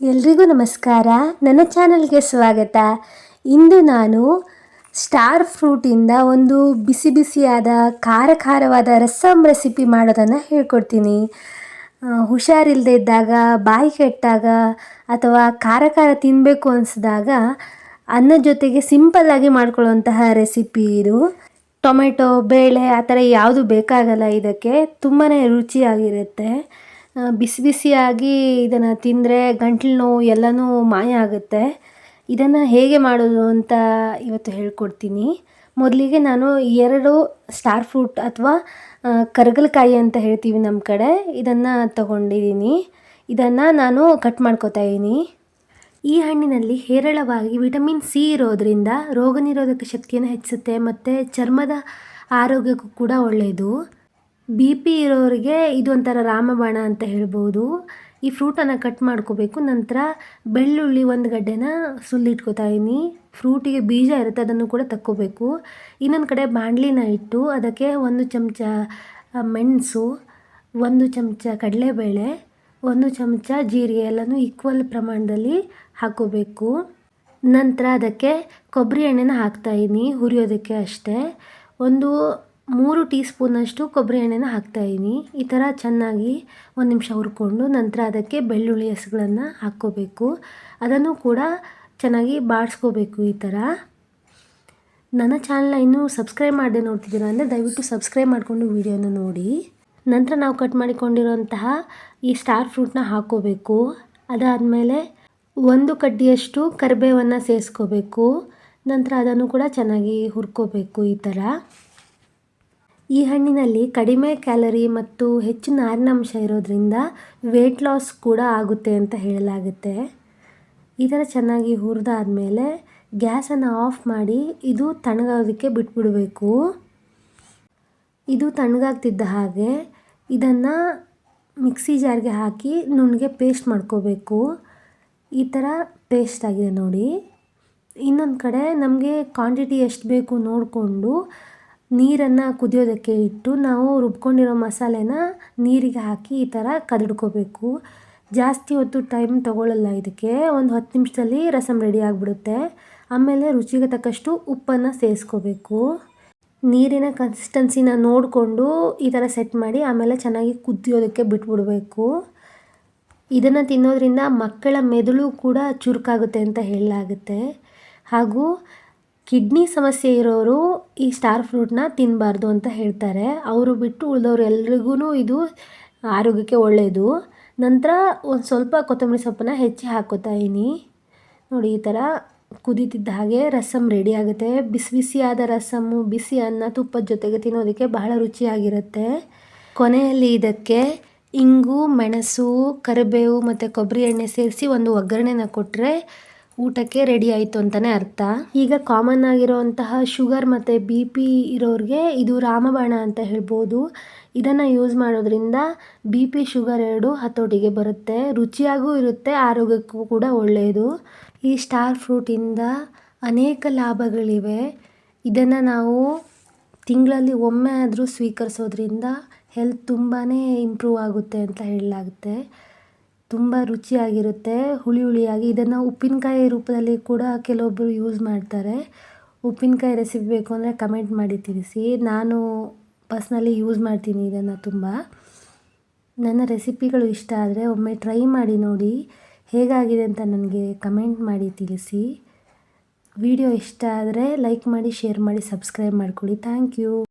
ಎಲ್ರಿಗೂ ನಮಸ್ಕಾರ. ನನ್ನ ಚಾನಲ್ಗೆ ಸ್ವಾಗತ. ಇಂದು ನಾನು ಸ್ಟಾರ್ ಫ್ರೂಟಿಂದ ಒಂದು ಬಿಸಿ ಬಿಸಿಯಾದ ಖಾರ ಖಾರವಾದ ರಸಮ್ ರೆಸಿಪಿ ಮಾಡೋದನ್ನು ಹೇಳ್ಕೊಡ್ತೀನಿ. ಹುಷಾರಿಲ್ಲದೇ ಇದ್ದಾಗ, ಬಾಯಿ ಕೆಟ್ಟಾಗ ಅಥವಾ ಖಾರ ಖಾರ ತಿನ್ನಬೇಕು ಅನಿಸಿದಾಗ ಅನ್ನ ಜೊತೆಗೆ ಸಿಂಪಲ್ಲಾಗಿ ಮಾಡ್ಕೊಳ್ಳುವಂತಹ ರೆಸಿಪಿ ಇದು. ಟೊಮೆಟೊ, ಬೇಳೆ, ಆ ಥರ ಯಾವುದು ಬೇಕಾಗಲ್ಲ ಇದಕ್ಕೆ. ತುಂಬಾ ರುಚಿಯಾಗಿರುತ್ತೆ. ಬಿಸಿ ಬಿಸಿಯಾಗಿ ಇದನ್ನು ತಿಂದರೆ ಗಂಟ್ಲು ನೋವು ಎಲ್ಲನೂ ಮಾಯ ಆಗುತ್ತೆ. ಇದನ್ನು ಹೇಗೆ ಮಾಡೋದು ಅಂತ ಇವತ್ತು ಹೇಳ್ಕೊಡ್ತೀನಿ. ಮೊದಲಿಗೆ ನಾನು ಎರಡು ಸ್ಟಾರ್ ಫ್ರೂಟ್ ಅಥವಾ ಕರಗಲಕಾಯಿ ಅಂತ ಹೇಳ್ತೀವಿ ನಮ್ಮ ಕಡೆ. ಇದನ್ನು ತಗೊಂಡಿದ್ದೀನಿ ಇದನ್ನು ನಾನು ಕಟ್ ಮಾಡ್ಕೊತಾ ಇದ್ದೀನಿ ಈ ಹಣ್ಣಿನಲ್ಲಿ ಹೇರಳವಾಗಿ ವಿಟಮಿನ್ ಸಿ ಇರೋದರಿಂದ ರೋಗ ನಿರೋಧಕ ಶಕ್ತಿಯನ್ನು ಹೆಚ್ಚಿಸುತ್ತೆ ಮತ್ತು ಚರ್ಮದ ಆರೋಗ್ಯಕ್ಕೂ ಕೂಡ ಒಳ್ಳೆಯದು ಬಿ ಪಿ ಇರೋರಿಗೆ ಇದೊಂಥರ ರಾಮಬಾಣ ಅಂತ ಹೇಳ್ಬೋದು. ಈ ಫ್ರೂಟನ್ನು ಕಟ್ ಮಾಡ್ಕೋಬೇಕು. ನಂತರ ಬೆಳ್ಳುಳ್ಳಿ ಒಂದು ಗಡ್ಡೆನ ಸುಲ್ಲಿಟ್ಕೋತಾ ಇದ್ದೀನಿ ಫ್ರೂಟಿಗೆ ಬೀಜ ಇರುತ್ತೆ, ಅದನ್ನು ಕೂಡ ತಕ್ಕೋಬೇಕು. ಇನ್ನೊಂದು ಕಡೆ ಬಾಣಲಿನ ಇಟ್ಟು ಅದಕ್ಕೆ ಒಂದು ಚಮಚ ಮೆಣಸು, ಒಂದು ಚಮಚ ಕಡಲೆಬೇಳೆ, ಒಂದು ಚಮಚ ಜೀರಿಗೆ ಎಲ್ಲನೂ ಈಕ್ವಲ್ ಪ್ರಮಾಣದಲ್ಲಿ ಹಾಕೋಬೇಕು. ನಂತರ ಅದಕ್ಕೆ ಕೊಬ್ಬರಿ ಎಣ್ಣೆನ ಹಾಕ್ತಾಯಿದ್ದೀನಿ ಹುರಿಯೋದಕ್ಕೆ ಅಷ್ಟೇ. ಒಂದು ಮೂರು ಟೀ ಸ್ಪೂನಷ್ಟು ಕೊಬ್ಬರಿ ಎಣ್ಣೆನ ಹಾಕ್ತಾಯಿದ್ದೀನಿ ಈ ಥರ ಚೆನ್ನಾಗಿ ಒಂದು ನಿಮಿಷ ಹುರ್ಕೊಂಡು ನಂತರ ಅದಕ್ಕೆ ಬೆಳ್ಳುಳ್ಳಿ ಹೆಸ್ಗಳನ್ನು ಹಾಕ್ಕೋಬೇಕು. ಅದನ್ನು ಕೂಡ ಚೆನ್ನಾಗಿ ಬಾಡಿಸ್ಕೋಬೇಕು ಈ ಥರ. ನನ್ನ ಚಾನಲ್ನ ಇನ್ನೂ ಸಬ್ಸ್ಕ್ರೈಬ್ ಮಾಡದೆ ನೋಡ್ತಿದ್ದೀರಾ ಅಂದರೆ ದಯವಿಟ್ಟು ಸಬ್ಸ್ಕ್ರೈಬ್ ಮಾಡಿಕೊಂಡು ವಿಡಿಯೋನ ನೋಡಿ. ನಂತರ ನಾವು ಕಟ್ ಮಾಡಿಕೊಂಡಿರುವಂತಹ ಈ ಸ್ಟಾರ್ ಫ್ರೂಟ್ನ ಹಾಕ್ಕೋಬೇಕು. ಅದಾದಮೇಲೆ ಒಂದು ಕಡ್ಡಿಯಷ್ಟು ಕರಿಬೇವನ್ನು ಸೇರಿಸ್ಕೋಬೇಕು. ನಂತರ ಅದನ್ನು ಕೂಡ ಚೆನ್ನಾಗಿ ಹುರ್ಕೋಬೇಕು ಈ ಥರ. ಈ ಹಣ್ಣಿನಲ್ಲಿ ಕಡಿಮೆ ಕ್ಯಾಲರಿ ಮತ್ತು ಹೆಚ್ಚು ನಾರಿನಾಂಶ ಇರೋದ್ರಿಂದ ವೆಯ್ಟ್ ಲಾಸ್ ಕೂಡ ಆಗುತ್ತೆ ಅಂತ ಹೇಳಲಾಗುತ್ತೆ. ಈ ಥರ ಚೆನ್ನಾಗಿ ಹುರಿದಾದ್ಮೇಲೆ ಗ್ಯಾಸನ್ನು ಆಫ್ ಮಾಡಿ ಇದು ತಣ್ಣಗಾಗೋದಕ್ಕೆ ಬಿಟ್ಬಿಡಬೇಕು. ಇದು ತಣ್ಣಗಾಗ್ತಿದ್ದ ಹಾಗೆ ಇದನ್ನು ಮಿಕ್ಸಿ ಜಾರ್ಗೆ ಹಾಕಿ ನುಣ್ಣಗೆ ಪೇಸ್ಟ್ ಮಾಡ್ಕೋಬೇಕು. ಈ ಥರ ಪೇಸ್ಟ್ ಆಗಿದೆ ನೋಡಿ. ಇನ್ನೊಂದು ಕಡೆ ನಮಗೆ ಕ್ವಾಂಟಿಟಿ ಎಷ್ಟು ಬೇಕು ನೋಡಿಕೊಂಡು ನೀರನ್ನು ಕುದಿಯೋದಕ್ಕೆ ಇಟ್ಟು ನಾವು ರುಬ್ಕೊಂಡಿರೋ ಮಸಾಲೆನ ನೀರಿಗೆ ಹಾಕಿ ಈ ಥರ ಕದಡ್ಕೋಬೇಕು. ಜಾಸ್ತಿ ಹೊತ್ತು ಟೈಮ್ ತೊಗೊಳ್ಳಲ್ಲ ಇದಕ್ಕೆ. ಒಂದು ಹತ್ತು ನಿಮಿಷದಲ್ಲಿ ರಸಮ್ ರೆಡಿ ಆಗಿಬಿಡುತ್ತೆ. ಆಮೇಲೆ ರುಚಿಗೆ ತಕ್ಕಷ್ಟು ಉಪ್ಪನ್ನು ಸೇರಿಸ್ಕೋಬೇಕು ನೀರಿನ ಕನ್ಸಿಸ್ಟೆನ್ಸಿನ ನೋಡಿಕೊಂಡು ಈ ಥರ ಸೆಟ್ ಮಾಡಿ ಆಮೇಲೆ ಚೆನ್ನಾಗಿ ಕುದಿಯೋದಕ್ಕೆ ಬಿಟ್ಬಿಡಬೇಕು. ಇದನ್ನು ತಿನ್ನೋದ್ರಿಂದ ಮಕ್ಕಳ ಮೆದುಳು ಕೂಡ ಚುರುಕಾಗುತ್ತೆ ಅಂತ ಹೇಳಲಾಗುತ್ತೆ. ಹಾಗೂ ಕಿಡ್ನಿ ಸಮಸ್ಯೆ ಇರೋರು ಈ ಸ್ಟಾರ್ ಫ್ರೂಟ್ನ ತಿನ್ನಬಾರ್ದು ಅಂತ ಹೇಳ್ತಾರೆ. ಅವರು ಬಿಟ್ಟು ಉಳಿದವ್ರು ಎಲ್ರಿಗೂ ಇದು ಆರೋಗ್ಯಕ್ಕೆ ಒಳ್ಳೆಯದು ನಂತರ ಒಂದು ಸ್ವಲ್ಪ ಕೊತ್ತಂಬರಿ ಸೊಪ್ಪನ್ನ ಹೆಚ್ಚಿ ಇದ್ದೀನಿ ನೋಡಿ, ಈ ಥರ ಕುದೀತಿದ್ದ ಹಾಗೆ ರಸಮ್ ರೆಡಿ ಆಗುತ್ತೆ. ಬಿಸಿ ಬಿಸಿಯಾದ ರಸಮು, ಬಿಸಿ ಅನ್ನ ತುಪ್ಪದ ಜೊತೆಗೆ ತಿನ್ನೋದಕ್ಕೆ ಬಹಳ ರುಚಿಯಾಗಿರುತ್ತೆ. ಕೊನೆಯಲ್ಲಿ ಇದಕ್ಕೆ ಇಂಗು, ಮೆಣಸು, ಕರಿಬೇವು ಮತ್ತು ಕೊಬ್ಬರಿ ಎಣ್ಣೆ ಸೇರಿಸಿ ಒಂದು ಒಗ್ಗರಣೆನ ಕೊಟ್ಟರೆ ಊಟಕ್ಕೆ ರೆಡಿ ಆಯಿತು ಅಂತಲೇ ಅರ್ಥ. ಈಗ ಕಾಮನ್ ಆಗಿರೋವಂತಹ ಶುಗರ್ ಮತ್ತು ಬಿ ಪಿ ಇರೋರಿಗೆ ಇದು ರಾಮಬಾಣ ಅಂತ ಹೇಳ್ಬೋದು. ಇದನ್ನು ಯೂಸ್ ಮಾಡೋದ್ರಿಂದ ಬಿ ಪಿ ಶುಗರ್ ಎರಡು ಹತೋಟಿಗೆ ಬರುತ್ತೆ. ರುಚಿಯಾಗೂ ಇರುತ್ತೆ, ಆರೋಗ್ಯಕ್ಕೂ ಕೂಡ ಒಳ್ಳೆಯದು ಈ ಸ್ಟಾರ್ ಫ್ರೂಟಿಂದ ಅನೇಕ ಲಾಭಗಳಿವೆ. ಇದನ್ನು ನಾವು ತಿಂಗಳಲ್ಲಿ ಒಮ್ಮೆ ಆದರೂ ಸ್ವೀಕರಿಸೋದ್ರಿಂದ ಹೆಲ್ತ್ ತುಂಬಾ ಇಂಪ್ರೂವ್ ಆಗುತ್ತೆ ಅಂತ ಹೇಳಲಾಗುತ್ತೆ. ತುಂಬ ರುಚಿಯಾಗಿರುತ್ತೆ, ಹುಳಿ ಹುಳಿಯಾಗಿ. ಇದನ್ನು ಉಪ್ಪಿನಕಾಯಿ ರೂಪದಲ್ಲಿ ಕೂಡ ಕೆಲವೊಬ್ಬರು ಯೂಸ್ ಮಾಡ್ತಾರೆ. ಉಪ್ಪಿನಕಾಯಿ ರೆಸಿಪಿ ಬೇಕು ಅಂದರೆ ಕಮೆಂಟ್ ಮಾಡಿ ತಿಳಿಸಿ. ನಾನು ಪರ್ಸ್ನಲಿ ಯೂಸ್ ಮಾಡ್ತೀನಿ ಇದನ್ನು ತುಂಬ. ನನ್ನ ರೆಸಿಪಿಗಳು ಇಷ್ಟ ಆದರೆ ಒಮ್ಮೆ ಟ್ರೈ ಮಾಡಿ ನೋಡಿ ಹೇಗಾಗಿದೆ ಅಂತ ನನಗೆ ಕಮೆಂಟ್ ಮಾಡಿ ತಿಳಿಸಿ. ವಿಡಿಯೋ ಇಷ್ಟ ಆದರೆ ಲೈಕ್ ಮಾಡಿ ಶೇರ್ ಮಾಡಿ ಸಬ್ಸ್ಕ್ರೈಬ್ ಮಾಡ್ಕೊಳ್ಳಿ. Thank you